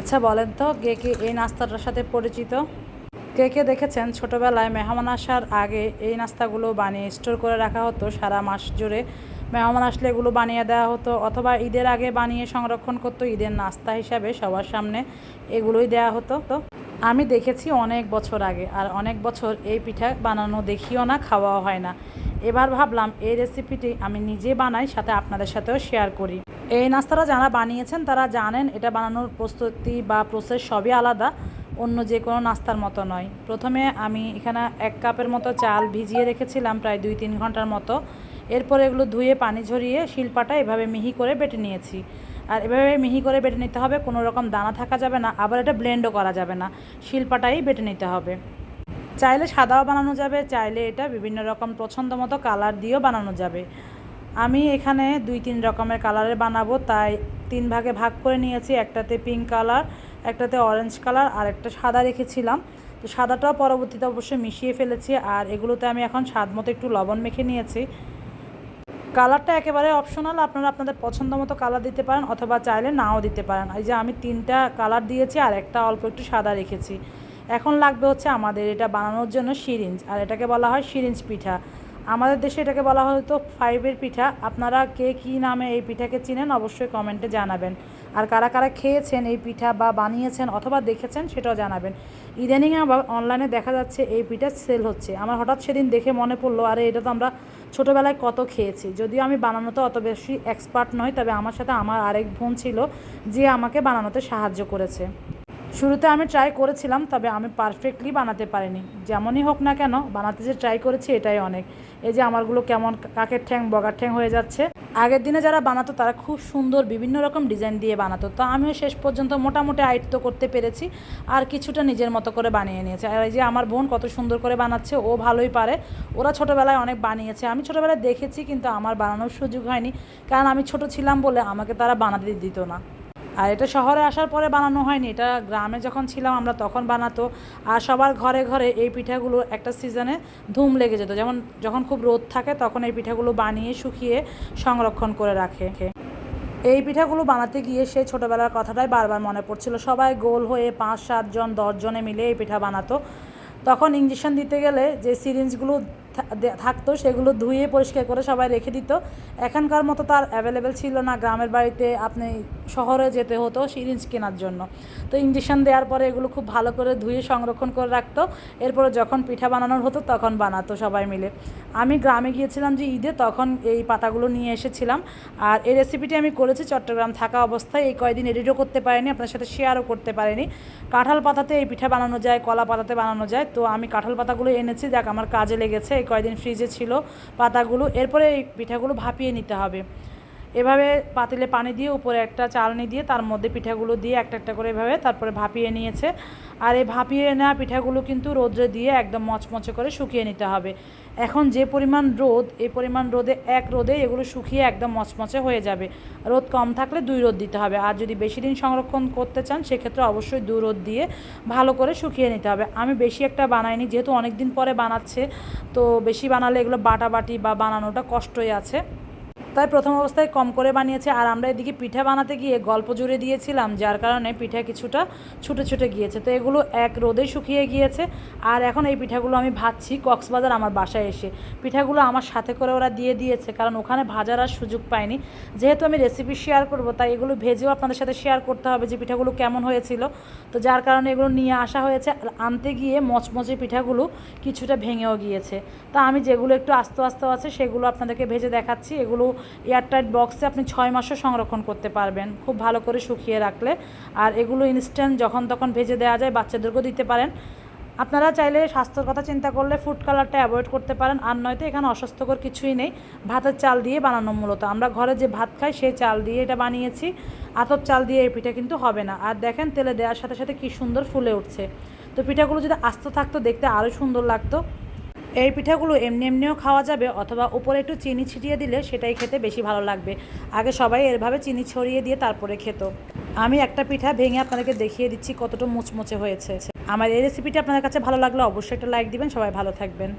আচ্ছা বলেন তো, কে কে এই নাস্তাটার সাথে পরিচিত? কে কে দেখেছেন? ছোটোবেলায় মেহমান আসার আগে এই নাস্তাগুলো বানিয়ে স্টোর করে রাখা হতো, সারা মাস জুড়ে মেহমান আসলে এগুলো বানিয়ে দেওয়া হতো, অথবা ঈদের আগে বানিয়ে সংরক্ষণ করতো, ঈদের নাস্তা হিসাবে সবার সামনে এগুলোই দেওয়া হতো। তো আমি দেখেছি অনেক বছর আগে, আর অনেক বছর এই পিঠা বানানো দেখিও না, খাওয়াও হয় না। এবার ভাবলাম এই রেসিপিটি আমি নিজে বানাই, সাথে আপনাদের সাথেও শেয়ার করি। এই নাস্তাটা যারা বানিয়েছেন, তারা জানেন এটা বানানোর প্রস্তুতি বা প্রসেস সবই আলাদা, অন্য যে কোনো নাস্তার মতো নয়। প্রথমে আমি এখানে এক কাপের মতো চাল ভিজিয়ে রেখেছিলাম প্রায় দুই তিন ঘণ্টার মতো। এরপর এগুলো ধুয়ে পানি ঝরিয়ে শিলপাটা এভাবে মিহি করে বেটে নিয়েছি। আর এভাবে মিহি করে বেটে নিতে হবে, কোনো রকম দানা থাকা যাবে না, আবার এটা ব্লেন্ডও করা যাবে না, শিলপাটাই বেটে নিতে হবে। চাইলে সাদাও বানানো যাবে, চাইলে এটা বিভিন্ন রকম পছন্দ মতো কালার দিয়েও বানানো যাবে। আমি এখানে দুই তিন রকমের কালারের বানাবো, তাই তিন ভাগে ভাগ করে নিয়েছি। একটাতে পিঙ্ক কালার একটাতে অরেঞ্জ কালার আর একটা সাদা রেখেছিলাম। তো সাদাটাও পরবর্তীতে অবশ্যই মিশিয়ে ফেলেছি, আর এগুলোতে আমি এখন স্বাদ মতো একটু লবণ মেখে নিয়েছি। কালারটা একেবারে অপশনাল আপনারা আপনাদের পছন্দ মতো কালার দিতে পারেন, অথবা চাইলে নাও দিতে পারেন। এই যে আমি তিনটা কালার দিয়েছি, আর একটা অল্প একটু সাদা রেখেছি। এখন লাগবে হচ্ছে আমাদের এটা বানানোর জন্য সিরিঞ্জ, আর এটাকে বলা হয় সিরিঞ্জ পিঠা। আমাদের দেশে এটাকে বলা হয়তো ফাইভের পিঠা। আপনারা কে কী নামে এই পিঠাকে চিনেন অবশ্যই কমেন্টে জানাবেন। আর কারা কারা খেয়েছেন এই পিঠা বা বানিয়েছেন অথবা দেখেছেন সেটাও জানাবেন। ইদানিং আবার অনলাইনে দেখা যাচ্ছে এই পিঠা সেল হচ্ছে। আমার হঠাৎ সেদিন দেখে মনে পড়ল, আরে এটা তো আমরা ছোটোবেলায় কত খেয়েছি। যদিও আমি বানানোতে অত বেশি এক্সপার্ট নই, তবে আমার সাথে আমার আরেক বোন ছিল, যে আমাকে বানানোতে সাহায্য করেছে। শুরুতে আমি ট্রাই করেছিলাম, তবে আমি পারফেক্টলি বানাতে পারিনি। যেমনই হোক না কেন, বানাতে যে ট্রাই করেছি, এটাই অনেক। এই যে আমারগুলো কেমন কাকের ঠ্যাং, বগার ঠ্যাং হয়ে যাচ্ছে। আগের দিনে যারা বানাতো, তারা খুব সুন্দর বিভিন্ন রকম ডিজাইন দিয়ে বানাতো। তো আমিও শেষ পর্যন্ত মোটামুটি আয়ত্ত করতে পেরেছি আর কিছুটা নিজের মতো করে বানিয়ে নিয়েছে। আর এই যে আমার বোন কত সুন্দর করে বানাচ্ছে, ও ভালোই পারে। ওরা ছোটোবেলায় অনেক বানিয়েছে। আমি ছোটোবেলায় দেখেছি, কিন্তু আমার বানানোর সুযোগ হয়নি। কারণ আমি ছোট ছিলাম বলে আমাকে তারা বানাতে দিত না। আর এটা শহরে আসার পরে বানানো হয়নি, এটা গ্রামে যখন ছিলাম আমরা তখন বানাতো। আর সবার ঘরে ঘরে এই পিঠাগুলো একটা সিজনে ধুম লেগে যেত, যেমন যখন খুব রোদ থাকে তখন এই পিঠাগুলো বানিয়ে, শুকিয়ে সংরক্ষণ করে রাখে। এই পিঠাগুলো বানাতে গিয়ে সেই ছোটোবেলার কথাটাই বারবার মনে পড়ছিল। সবাই গোল হয়ে পাঁচ সাতজন দশজনে মিলে এই পিঠা বানাতো। তখন ইঞ্জেকশন দিতে গেলে যে সিরিঞ্জগুলো থাকতো, সেগুলো ধুয়ে পরিষ্কার করে সবাই রেখে দিত। এখানকার মতো তার অ্যাভেলেবেল ছিল না। গ্রামের বাড়িতে আপনি শহরে যেতে হতো সিরিঞ্জ কেনার জন্য। তো ইঞ্জেকশন দেওয়ার পরে এগুলো খুব ভালো করে ধুয়ে সংরক্ষণ করে রাখতো। এরপরে যখন পিঠা বানানোর হতো তখন বানাতো সবাই মিলে। আমি গ্রামে গিয়েছিলাম যে ঈদে তখন এই পাতাগুলো নিয়ে এসেছিলাম। আর এই রেসিপিটি আমি করেছি চট্টগ্রাম থাকা অবস্থায়। এই কয়দিন এডিটও করতে পারিনি আপনার সাথে শেয়ারও করতে পারিনি। কাঁঠাল পাতাতে এই পিঠা বানানো যায়, কলা পাতাতে বানানো যায়। তো আমি কাঁঠাল পাতাগুলো এনেছি, যাক আমার কাজে লেগেছে। এই কয়দিন ফ্রিজে ছিল পাতাগুলো এরপরে এই পিঠাগুলো ভাপিয়ে নিতে হবে। এভাবে পাতিলে পানি দিয়ে উপরে একটা চালনি দিয়ে তার মধ্যে পিঠাগুলো দিয়ে একটা একটা করে এভাবে তারপরে ভাপিয়ে নিয়েছে। আর এই ভাপিয়ে নেওয়া পিঠাগুলো কিন্তু রোদ্রে দিয়ে একদম মচমচে করে শুকিয়ে নিতে হবে। এখন যে পরিমাণ রোদ, এই পরিমাণ রোদে এক রোদে এগুলো শুকিয়ে একদম মচমচে হয়ে যাবে। রোদ কম থাকলে দুই রোদ দিতে হবে। আর যদি বেশি দিন সংরক্ষণ করতে চান, সেক্ষেত্রে অবশ্যই দু রোদ দিয়ে ভালো করে শুকিয়ে নিতে হবে। আমি বেশি একটা বানাইনি, যেহেতু অনেক দিন পরে বানাচ্ছে, তো বেশি বানালে এগুলো বাটাবাটি বা বানানোটা কষ্টই আছে। তাই প্রথম অবস্থায় কম করে বানিয়েছে আর আমরা এদিকে পিঠা বানাতে গিয়ে গল্প জুড়ে দিয়েছিলাম, যার কারণে পিঠা কিছুটা ছুটে ছুটে গিয়েছে। তো এগুলো এক রোদে শুকিয়ে গিয়েছে আর এখন এই পিঠাগুলো আমি ভাজছি কক্সবাজার আমার বাসায় এসে। পিঠাগুলো আমার সাথে করে ওরা দিয়ে দিয়েছে, কারণ ওখানে ভাজার আর সুযোগ পায়নি যেহেতু আমি রেসিপি শেয়ার করব, তাই এগুলো ভেজেও আপনাদের সাথে শেয়ার করতে হবে যে পিঠাগুলো কেমন হয়েছিল। তো যার কারণে এগুলো নিয়ে আসা হয়েছে আর আনতে গিয়ে মচমচে পিঠাগুলো কিছুটা ভেঙেও গিয়েছে। তা আমি যেগুলো একটু আস্তে আস্তে আছে সেগুলো আপনাদেরকে ভেজে দেখাচ্ছি। এগুলো এয়ারটাইট বক্সে আপনি ছয় মাসও সংরক্ষণ করতে পারবেন। খুব ভালো করে শুকিয়ে রাখলে। আর এগুলো ইনস্ট্যান্ট যখন তখন ভেজে দেওয়া যায়, বাচ্চাদেরকেও দিতে পারেন। আপনারা চাইলে স্বাস্থ্যের কথা চিন্তা করলে ফুড কালারটা অ্যাভয়েড করতে পারেন। আর নয়তো এখানে অস্বাস্থ্যকর কিছুই নেই। ভাতের চাল দিয়ে বানানো মূলত। আমরা ঘরে যে ভাত খাই, সেই চাল দিয়ে এটা বানিয়েছি। আতপ চাল দিয়ে এই পিঠা কিন্তু হবে না। আর দেখেন, তেলে দেওয়ার সাথে সাথে কি সুন্দর ফুলে উঠছে। তো পিঠাগুলো যদি আস্ত থাকতো, দেখতে আরও সুন্দর লাগতো। এই পিঠাগুলো এমনি এমনিও খাওয়া যাবে অথবা উপরে একটু চিনি ছিটিয়ে দিলে সেটাই খেতে বেশি ভালো লাগবে। আগে সবাই এরভাবে চিনি ছড়িয়ে দিয়ে তারপরে খেত। আমি একটা পিঠা ভেঙে আপনাদেরকে দেখিয়ে দিচ্ছি কতটা মুচমুচে হয়েছে। আমার এই রেসিপিটা আপনাদের কাছে ভালো লাগলে অবশ্যই একটা লাইক দিবেন। সবাই ভালো থাকবেন।